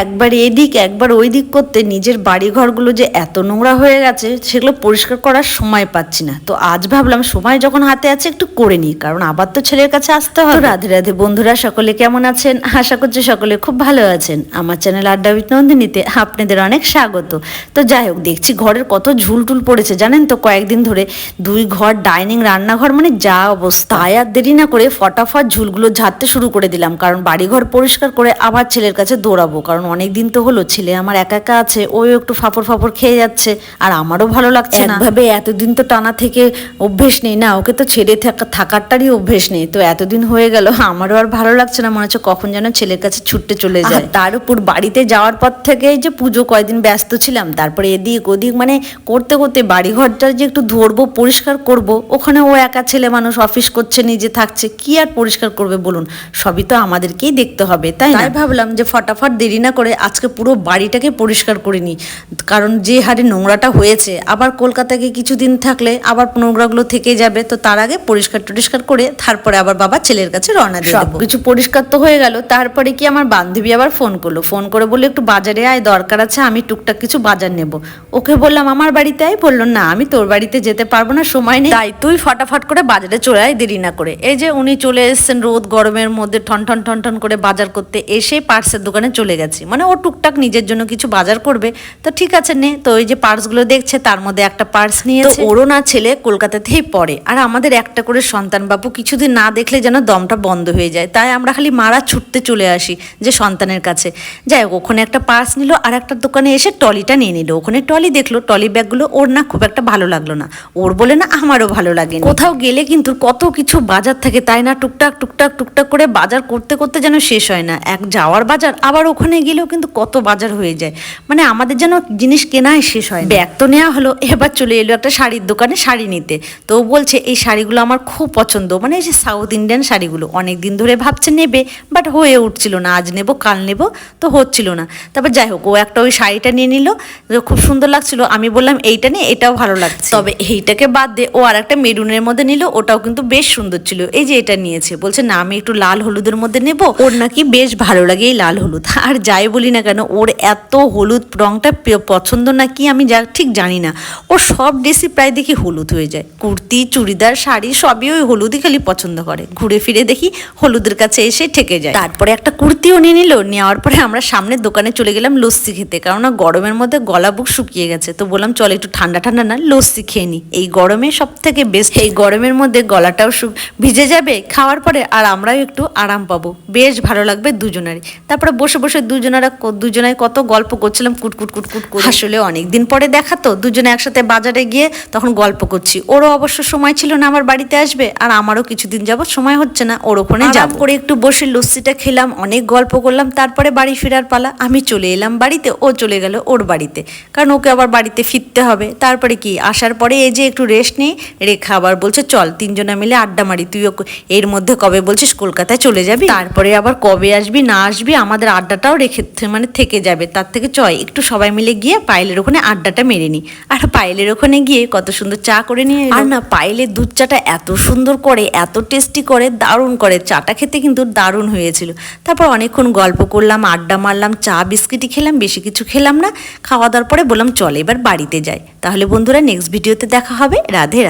একবার এদিক, একবার ওই দিক করতে নিজের বাড়ি ঘরগুলো যে এত নোংরা হয়ে গেছে, সেগুলো পরিষ্কার করার সময় পাচ্ছি না। তো আজ ভাবলাম সময় যখন হাতে আছে একটু করে নিই, কারণ আবার তো ছেলের কাছে আসতে হবে। রাধে রাধে বন্ধুরা, সকলে কেমন আছেন? আশা করছি সকলে খুব ভালো আছেন। আমার চ্যানেল আড্ডা উইথ নন্দিনীতে আপনাদের অনেক স্বাগত। তো যাই হোক, দেখছি ঘরের কত ঝুলটুল পড়েছে, জানেন তো? কয়েকদিন ধরে দুই ঘর, ডাইনিং, রান্নাঘর মানে যা অবস্থা। আর দেরি না করে ফটাফট ঝুলগুলো ঝাড়তে শুরু করে দিলাম, কারণ বাড়িঘর পরিষ্কার করে আবার ছেলের কাছে দৌড়াবো, কারণ অনেক দিন তো হলো ছেলে আমার একা একা আছে ওই একটু ফাপড় ফাপড় খেয়ে যাচ্ছে আর আমারও ভালো লাগছে না। একভাবে এতদিন তো টানা থেকে অভ্যেস নেই না ওকে তো ছেড়ে থাকা থাকারটারই অভ্যেস নেই তো এতদিন হয়ে গেল আমারও আর ভালো লাগছে না মনে হচ্ছে কখন যেন ছেলের কাছে ছুটতে চলে যায়। তার উপর বাড়িতে যাওয়ার পর থেকে এই যে পুজো কয়দিন ব্যস্ত ছিলাম তারপরে এদিক ওদিক মানে করতে করতে বাড়ি ঘরটা যে একটু ধরবো পরিষ্কার করব ওখানে ও একা ছেলে মানুষ অফিস করছে নিজে থাকছে কি আর পরিষ্কার করবে বলুন? সবই তো আমাদেরকেই দেখতে হবে তাই তাই ভাবলাম যে ফটাফট দেরি না করে আজকে পুরো বাড়িটাকে পরিষ্কার করে নিই। কারণ যে হারে নোংরাটা হয়েছে আবার কলকাতাকে কিছুদিন থাকলে আবার নোংরাগুলো থেকে যাবে তো তার আগে পরিষ্কার টরিষ্কার করে তারপরে আবার বাবা ছেলের কাছে রওনা দিয়ে সব কিছু পরিষ্কার তো হয়ে গেল তারপরে কি আমার বান্ধবী আবার ফোন করল। ফোন করে বলল একটু বাজারে আয় দরকার আছে আমি টুকটাক কিছু বাজার নেব। ওকে বললাম আমার বাড়িতে আয়? বলল না আমি তোর বাড়িতে যেতে পারব না সময় নেই। তাই তুই ফটাফট করে বাজারে চলে আয় দেরি না করে। এই যে উনি চলে এসেছেন রোদ গরমের মধ্যে ঠন ঠন ঠন ঠন করে বাজার করতে এসে পার্সের দোকানে চলে গেছি। মানে ও টুকটাক নিজের জন্য কিছু বাজার করবে। তো ঠিক আছে নে। তো ওই যে পার্সগুলো দেখছে তার মধ্যে একটা পার্স নিয়েছে। ওরও না ছেলে কলকাতাতেই পড়ে। আর আমাদের একটা করে সন্তান বাবু কিছুদিন না দেখলে যেন দমটা বন্ধ হয়ে যায়। তাই আমরা খালি মারা ছুটতে চলে আসি যে সন্তানের কাছে। যাই হোক ওখানে একটা পার্স নিল আর একটা দোকানে এসে টলিটা নিয়ে নিল। ওখানে টলি দেখল টলি ব্যাগগুলো ওর না খুব একটা ভালো লাগল না। ওর বলে না আমারও ভালো লাগে কোথাও গেলে কিন্তু কত কিছু বাজার থাকে তাই না? টুকটাক টুকটাক টুকটাক করে বাজার করতে করতে যেন শেষ হয় না। এক যাওয়ার বাজার আবার ওখানে গেলেও কিন্তু কত বাজার হয়ে যায়। মানে আমাদের যেন জিনিস কেনাই শেষ হয় ব্যাগ তো নেওয়া হলো, এবার চলে এলো একটা শাড়ির দোকানে শাড়ি নিতে। তো বলছে, এই শাড়িগুলো আমার খুব পছন্দ। মানে এই যে সাউথ ইন্ডিয়ান শাড়িগুলো অনেক দিন ধরে ভাবছে নেবে বাট হয়ে উঠছিল না। আজ নেব, কাল নেব, তো হচ্ছিল না। তারপর যাই হোক, ও একটা ওই শাড়িটা নিয়ে নিল খুব সুন্দর লাগছিল। আমি বললাম, এইটা নিয়ে এটাও ভালো লাগছে। তবে এইটাকে বাদ দিয়ে ও আর একটা মেরুনের মধ্যে নিল, ওটাও কিন্তু বেশ সুন্দর ছিল। এই যে এটা নিয়েছে, বলছে, না, আমি একটু লাল হলুদের মধ্যে নেব। ওর নাকি বেশ ভালো লাগে এই লাল হলুদ। আর যাই বলি না কেন, ওর এত হলুদ রঙটা পছন্দ না কি আমি যা ঠিক জানি না। ওর সব ড্রেসই প্রায় দেখি হলুদ হয়ে যায়। কুর্তি, চুড়িদার, শাড়ি, সবই ওই হলুদই খালি পছন্দ করে। ঘুরে ফিরে দেখি হলুদের কাছে এসে ঠেকে যায়। তারপরে একটা কুর্তিও নিয়ে নিল, নেওয়ার পরে আমরা সামনের দোকানে চলে গেলাম লস্যি খেতে। কেননা গরমের মধ্যে গলা বুক শুকিয়ে গেছে, তো বললাম, চল একটু ঠান্ডা ঠান্ডা না, লস্যি খেয়ে নি। এই গরমে সব থেকে বেস্ট এই গরমের মধ্যে গলাটাও ভিজে যাবে, খাওয়ার পরে আর আমরাও একটু আরাম পাবো। বেশ ভালো লাগবে দুজনারই। তারপরে বসে বসে দুজনারা দুজনায় কত গল্প করছিলাম কুটকুট কুটকুট করে। আসলে অনেক দিন পরে দেখা তো দুজনে একসাথে বাজারে গিয়ে তখন গল্প করছি। ওরও অবশ্য সময় ছিল না আমার বাড়িতে আসবে আর আমারও কিছুদিন যাবত সময় হচ্ছে না ওর ওখানে যাব। করে একটু বসে লস্যিটা খেলাম অনেক গল্প করলাম তারপরে বাড়ি ফেরার পালা আমি চলে এলাম বাড়িতে ও চলে গেল ওর বাড়িতে। কারণ ওকে আবার বাড়িতে ফিরতে হবে। তারপরে কি আসার পরে এই যে একটু রেস্ট নেই রেখা আবার বলছে চল তিনজনে মিলে আড্ডা মারি তুইও এর মধ্যে কবে বলছিস কলকাতায় চলে যাবি? তারপরে আবার কবে আসবি না আসবি আমাদের আড্ডাটাও রেখে থে- মানে থেকে যাবে, তার থেকে চয়। একটু সবাই মিলে গিয়ে পায়েলের ওখানে আড্ডাটা মেরে নি। আর পায়েলের ওখানে গিয়ে কত সুন্দর চা করে নিয়ে আর না, পায়েলের দুধ চাটা এত সুন্দর করে, এত টেস্টি করে, দারুণ করে। চাটা খেতে কিন্তু দারুণ হয়েছিল। তারপর অনেকক্ষণ গল্প করলাম, আড্ডা মারলাম, চা, বিস্কিটই খেলাম, বেশি কিছু খেলাম না। খাওয়া দাওয়ার পরে বললাম, চলে এবার বাড়িতে যাই। তাহলে বন্ধুরা নেক্সট ভিডিওতে দেখা হবে। রাধে রাধে।